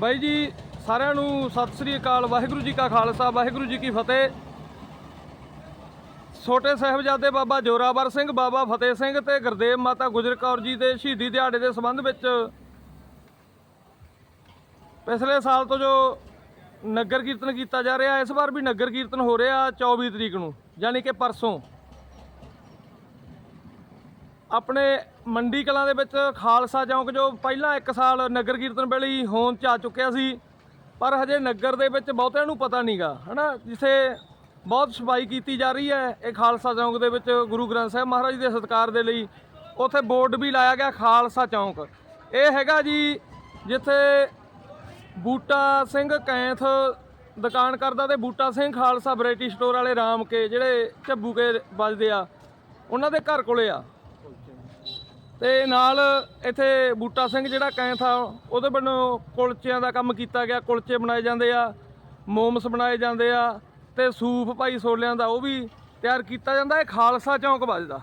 ਬਾਈ ਜੀ, ਸਾਰਿਆਂ ਨੂੰ ਸਤਿ ਸ੍ਰੀ ਅਕਾਲ, ਵਾਹਿਗੁਰੂ ਜੀ ਕਾ ਖਾਲਸਾ, ਵਾਹਿਗੁਰੂ ਜੀ ਕੀ ਫਤਿਹ। ਛੋਟੇ ਸਾਹਿਬਜ਼ਾਦੇ ਬਾਬਾ ਜੋਰਾਵਰ ਸਿੰਘ, ਬਾਬਾ ਫਤਿਹ ਸਿੰਘ ਤੇ ਗੁਰਦੇਵ ਮਾਤਾ ਗੁਜਰ ਕੌਰ ਜੀ ਦੇ ਸ਼ਹੀਦੀ ਦਿਹਾੜੇ ਦੇ ਸੰਬੰਧ ਵਿੱਚ ਪਿਛਲੇ ਸਾਲ ਤੋਂ ਜੋ ਨਗਰ ਕੀਰਤਨ ਕੀਤਾ ਜਾ ਰਿਹਾ, ਇਸ ਵਾਰ ਵੀ ਨਗਰ ਕੀਰਤਨ ਹੋ ਰਿਹਾ 24 ਤਰੀਕ ਨੂੰ, ਯਾਨੀ ਕਿ ਪਰਸੋਂ। ਆਪਣੇ ਮੰਡੀ ਕਲਾਂ ਦੇ ਵਿੱਚ ਖਾਲਸਾ ਚੌਂਕ, ਜੋ ਪਹਿਲਾਂ ਇੱਕ ਸਾਲ ਨਗਰ ਕੀਰਤਨ ਵੇਲੇ ਹੀ ਹੋਂਦ ਚ ਆ ਚੁੱਕਿਆ ਸੀ, ਪਰ ਹਜੇ ਨਗਰ ਦੇ ਵਿੱਚ ਬਹੁਤਿਆਂ ਨੂੰ ਪਤਾ ਨਹੀਂਗਾ ਹਨਾ? ਜਿੱਥੇ ਬਹੁਤ ਸਫ਼ਾਈ ਕੀਤੀ ਜਾ ਰਹੀ ਹੈ, ਇਹ ਖਾਲਸਾ ਚੌਂਕ ਦੇ ਵਿੱਚ ਗੁਰੂ ਗ੍ਰੰਥ ਸਾਹਿਬ ਮਹਾਰਾਜ ਦੇ ਸਤਿਕਾਰ ਦੇ ਲਈ, ਉੱਥੇ ਬੋਰਡ ਵੀ ਲਾਇਆ ਗਿਆ ਖਾਲਸਾ ਚੌਂਕ। ਇਹ ਹੈਗਾ ਜੀ, ਜਿੱਥੇ ਬੂਟਾ ਸਿੰਘ ਕੈਂਥ ਦੁਕਾਨ ਕਰਦਾ ਤੇ ਬੂਟਾ ਸਿੰਘ ਖਾਲਸਾ ਵੈਰਾਈਟੀ ਸਟੋਰ ਵਾਲੇ ਰਾਮ ਕੇ, ਜਿਹੜੇ ਝੱਬੂ ਕੇ ਵੱਜਦੇ ਆ, ਉਹਨਾਂ ਦੇ ਘਰ ਕੋਲੇ ਆ। ਤੇ ਨਾਲ ਇੱਥੇ ਬੂਟਾ ਸਿੰਘ ਜਿਹੜਾ ਕੈਂਥ ਆ, ਉਹਦੇ ਵੱਲੋਂ ਕੁਲਚਿਆਂ ਦਾ ਕੰਮ ਕੀਤਾ ਗਿਆ। ਕੁਲਚੇ ਬਣਾਏ ਜਾਂਦੇ ਆ, ਮੋਮਸ ਬਣਾਏ ਜਾਂਦੇ ਆ ਤੇ ਸੂਫ ਭਾਈ ਸੋਲਿਆਂ ਦਾ ਉਹ ਵੀ ਤਿਆਰ ਕੀਤਾ ਜਾਂਦਾ। ਇਹ ਖਾਲਸਾ ਚੌਂਕ ਵੱਜਦਾ।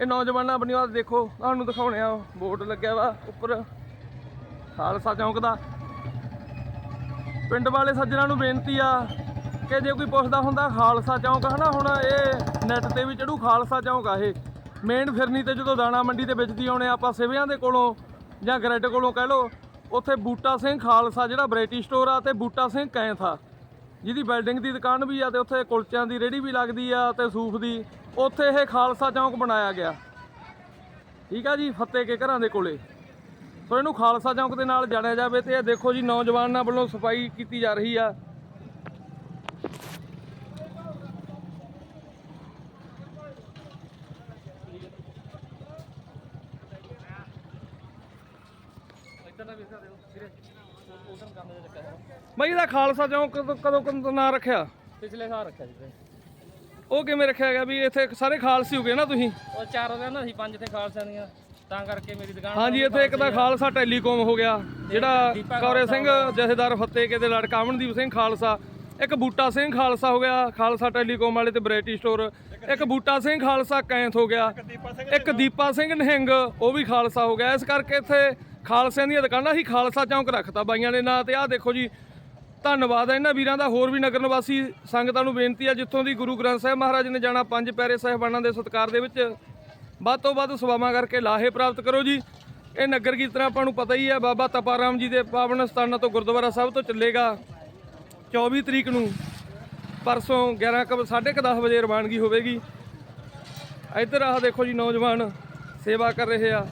ਇਹ ਨੌਜਵਾਨਾਂ ਆਪਣੀ ਵਾਰ ਦੇਖੋ, ਤੁਹਾਨੂੰ ਦਿਖਾਉਣੇ ਆ। ਬੋਰਡ ਲੱਗਿਆ ਵਾ ਉੱਪਰ। ਖਾਲਸਾ ਚੌਂਕ ਦਾ। ਪਿੰਡ ਵਾਲੇ ਸੱਜਣਾ ਨੂੰ ਬੇਨਤੀ ਆ ਕਿ ਜੇ ਕੋਈ ਪੁੱਛਦਾ ਹੁੰਦਾ ਖਾਲਸਾ ਚੌਂਕ, ਹਨਾ, ਹੁਣ ਇਹ ਨੈਟ ਤੇ ਵੀ ਚੜੂ ਖਾਲਸਾ ਚੌਂਕ ਆ ਇਹ। ਮੇਨ ਫਿਰਨੀ ਤੇ ਜਦੋਂ ਦਾਣਾ ਮੰਡੀ ਤੇ ਵੇਚਦੀ ਆਉਣੇ ਆਪਾਂ ਸਿਵਿਆਂ ਦੇ ਕੋਲੋਂ ਜਾਂ ਗ੍ਰੈਡ ਕੋਲੋਂ ਕਹਿ ਲਓ, ਉੱਥੇ ਬੂਟਾ ਸਿੰਘ ਖਾਲਸਾ ਜਿਹੜਾ ਵੈਰਾਈਟੀ ਸਟੋਰ ਆ ਤੇ ਬੂਟਾ ਸਿੰਘ ਕੈਂਥ ਆ। ਜਿਹਦੀ ਬਿਲਡਿੰਗ ਦੀ ਦੁਕਾਨ ਵੀ ਆ ਤੇ ਉੱਥੇ ਕੁਲਚਿਆਂ ਦੀ ਰੇੜੀ ਵੀ ਲੱਗਦੀ ਆ ਤੇ ਸੂਫ ਦੀ, ਉੱਥੇ ਇਹ ਖਾਲਸਾ ਚੌਂਕ ਬਣਾਇਆ ਗਿਆ। ਠੀਕ ਆ ਜੀ ਫੱਤੇ ਕੇ ਘਰਾਂ ਦੇ ਕੋਲੇ। ਸੋ ਇਹਨੂੰ ਖਾਲਸਾ ਚੌਂਕ ਦੇ ਨਾਲ ਜਾਣਿਆ ਜਾਵੇ ਤੇ ਇਹ ਦੇਖੋ ਜੀ, ਨੌਜਵਾਨਾਂ ਵੱਲੋਂ ਸਫ਼ਾਈ ਕੀਤੀ ਜਾ ਰਹੀ ਆ। ਬਈ ਇਹਦਾ ਖਾਲਸਾ ਚੌਂਕ ਕਦੋਂ ਕਦੋਂ ਕਦੋਂ ਨਾਂ ਰੱਖਿਆ? ਪਿਛਲੇ ਸਾਲ ਰੱਖਿਆ ਸੀ ਤੇ ਉਹ ਕਿਵੇਂ ਰੱਖਿਆ ਗਿਆ ਵੀ ਇੱਥੇ ਸਾਰੇ ਖਾਲਸੀ ਹੋ ਗਏ ਨਾ ਤੁਸੀਂ? ਉਹ ਚਾਰ ਹੋ ਗਿਆ ਨਾ ਸੀ ਪੰਜ ਤੇ ਖਾਲਸਿਆਂ ਦੀਆਂ ਤਾਂ ਕਰਕੇ ਮੇਰੀ ਦੁਕਾਨ ਹਾਂਜੀ ਇੱਥੇ ਇੱਕ ਤਾਂ ਖਾਲਸਾ ਟੈਲੀਕਾਮ ਹੋ ਗਿਆ ਜਿਹੜਾ ਕੌਰੇ ਸਿੰਘ ਜਥੇਦਾਰ ਫੱਤੇ ਕੇ ਦੇ ਲੜਕਾ ਅਮਨਦੀਪ ਸਿੰਘ ਖਾਲਸਾ ਇੱਕ ਬੂਟਾ ਸਿੰਘ ਖਾਲਸਾ ਹੋ ਗਿਆ ਖਾਲਸਾ ਟੈਲੀਕਾਮ ਵਾਲੇ ਤੇ ਵੈਰਾਈਟੀ ਸਟੋਰ ਇੱਕ ਬੂਟਾ ਸਿੰਘ ਖਾਲਸਾ ਕੈਂਥ ਹੋ ਗਿਆ ਇੱਕ ਦੀਪਾ ਸਿੰਘ ਨਿਹੰਗ ਉਹ ਵੀ ਖਾਲਸਾ ਹੋ ਗਿਆ ਇਸ ਕਰਕੇ ਇੱਥੇ ਖਾਲਸਿਆਂ ਦੀਆਂ ਦੁਕਾਨਾਂ ਹੀ ਖਾਲਸਾ ਚੌਂਕ ਰੱਖਤਾ ਬਾਈਆਂ ਦੇ ਨਾਂ ਤੇ। ਆਹ ਦੇਖੋ ਜੀ, ਧੰਨਵਾਦ ਹੈ ਇਹਨਾਂ ਵੀਰਾਂ ਦਾ। ਹੋਰ ਵੀ ਨਗਰ ਨਿਵਾਸੀ ਸੰਗਤਾਂ ਨੂੰ ਬੇਨਤੀ ਹੈ ਜਿੱਥੋਂ ਦੀ ਗੁਰੂ ਗ੍ਰੰਥ ਸਾਹਿਬ ਮਹਾਰਾਜ ਨੇ ਜਾਣਾ, ਪੰਜ ਪਿਆਰੇ ਸਾਹਿਬਾਨਾਂ ਦੇ ਸਤਿਕਾਰ ਦੇ ਵਿੱਚ। ਵੱਧ ਤੋਂ ਵੱਧ ਸੇਵਾਵਾਂ ਕਰਕੇ ਲਾਹੇ ਪ੍ਰਾਪਤ ਕਰੋ ਜੀ। ਇਹ ਨਗਰ ਕੀਰਤਨ ਆਪਾਂ ਨੂੰ ਪਤਾ ਹੀ ਹੈ ਬਾਬਾ ਤਪਾਰਾਮ ਜੀ ਦੇ ਪਾਵਨ ਸਥਾਨਾਂ ਤੋਂ ਗੁਰਦੁਆਰਾ ਸਾਹਿਬ ਤੋਂ ਚੱਲੇਗਾ 24 ਤਰੀਕ ਨੂੰ। ਪਰਸੋਂ 11 ਕੁ 10:30 ਵਜੇ ਰਵਾਨਗੀ ਹੋਵੇਗੀ। ਇੱਧਰ ਆਹ ਦੇਖੋ ਜੀ, ਨੌਜਵਾਨ ਸੇਵਾ ਕਰ ਰਹੇ ਆ।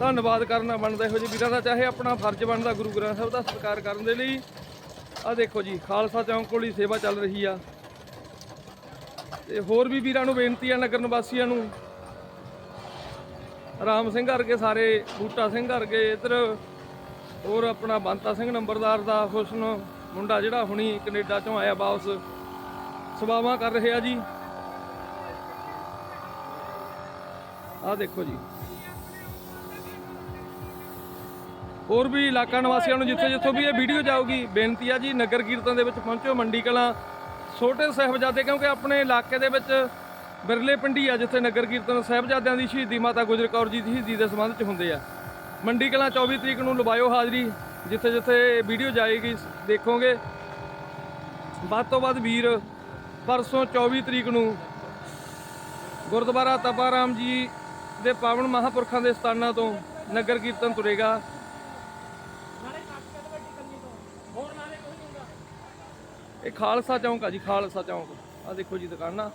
ਧੰਨਵਾਦ ਕਰਨਾ ਬਣਦਾ ਇਹੋ ਜਿਹੇ ਵੀਰਾਂ ਦਾ, ਚਾਹੇ ਆਪਣਾ ਫਰਜ਼ ਬਣਦਾ ਗੁਰੂ ਗ੍ਰੰਥ ਸਾਹਿਬ ਦਾ ਸਤਿਕਾਰ ਕਰਨ ਦੇ ਲਈ। ਆਹ ਦੇਖੋ ਜੀ, ਖਾਲਸਾ ਚੌਂਕ ਕੋਲ ਹੀ ਸੇਵਾ ਚੱਲ ਰਹੀ ਆ। ਤੇ ਹੋਰ ਵੀ ਵੀਰਾਂ ਨੂੰ ਬੇਨਤੀ ਆ ਨਗਰ ਨਿਵਾਸੀਆਂ ਨੂੰ। ਰਾਮ ਸਿੰਘ ਵਰਗੇ ਸਾਰੇ, ਬੂਟਾ ਸਿੰਘ ਵਰਗੇ ਇੱਧਰ, ਹੋਰ ਆਪਣਾ ਬੰਤਾ ਸਿੰਘ ਨੰਬਰਦਾਰ ਦਾ ਹੁਸਨ, ਮੁੰਡਾ ਜਿਹੜਾ ਹੁਣੀ ਕੈਨੇਡਾ ਚੋਂ ਆਇਆ ਵਾਪਸ। ਸੇਵਾਵਾਂ ਕਰ ਰਹੇ ਆ ਜੀ। ਆਹ ਦੇਖੋ ਜੀ। ਹੋਰ ਵੀ ਇਲਾਕਾ ਨਿਵਾਸੀਆਂ ਨੂੰ ਜਿੱਥੇ ਜਿੱਥੋਂ ਵੀ ਇਹ ਵੀਡੀਓ ਜਾਊਗੀ, ਬੇਨਤੀ ਆ ਜੀ ਨਗਰ ਕੀਰਤਨ ਦੇ ਵਿੱਚ ਪਹੁੰਚੋ, ਮੰਡੀ ਕਲਾਂ, ਛੋਟੇ ਸਾਹਿਬਜ਼ਾਦੇ, ਕਿਉਂਕਿ ਆਪਣੇ ਇਲਾਕੇ ਦੇ ਵਿੱਚ ਬਿਰਲੇ ਪਿੰਡੀ ਆ, ਜਿੱਥੇ ਨਗਰ ਕੀਰਤਨ ਸਾਹਿਬਜ਼ਾਦਿਆਂ ਦੀ ਸ਼ਹੀਦੀ ਮਾਤਾ ਗੁਜਰ ਕੌਰ ਜੀ ਦੀ ਸ਼ਹੀਦੀ ਦੇ ਸੰਬੰਧ 'ਚ ਹੁੰਦੇ ਆ। ਮੰਡੀ ਕਲਾਂ 24 ਤਰੀਕ ਨੂੰ ਲਵਾਇਓ ਹਾਜ਼ਰੀ, ਜਿੱਥੇ ਜਿੱਥੇ ਵੀਡੀਓ ਜਾਏਗੀ, ਦੇਖੋਗੇ। ਵੱਧ ਤੋਂ ਵੱਧ ਵੀਰ, ਪਰਸੋਂ 24 ਤਰੀਕ ਨੂੰ ਗੁਰਦੁਆਰਾ ਤਪਾਰਾਮ ਜੀ ਦੇ ਪਾਵਨ ਮਹਾਪੁਰਖਾਂ ਦੇ ਸਥਾਨਾਂ ਤੋਂ ਨਗਰ ਕੀਰਤਨ ਤੁਰੇਗਾ। ਇਹ ਖਾਲਸਾ ਚੌਂਕ ਆ ਜੀ ਖਾਲਸਾ ਚੌਂਕ। ਆ ਦੇਖੋ ਜੀ ਦੁਕਾਨਾਂ।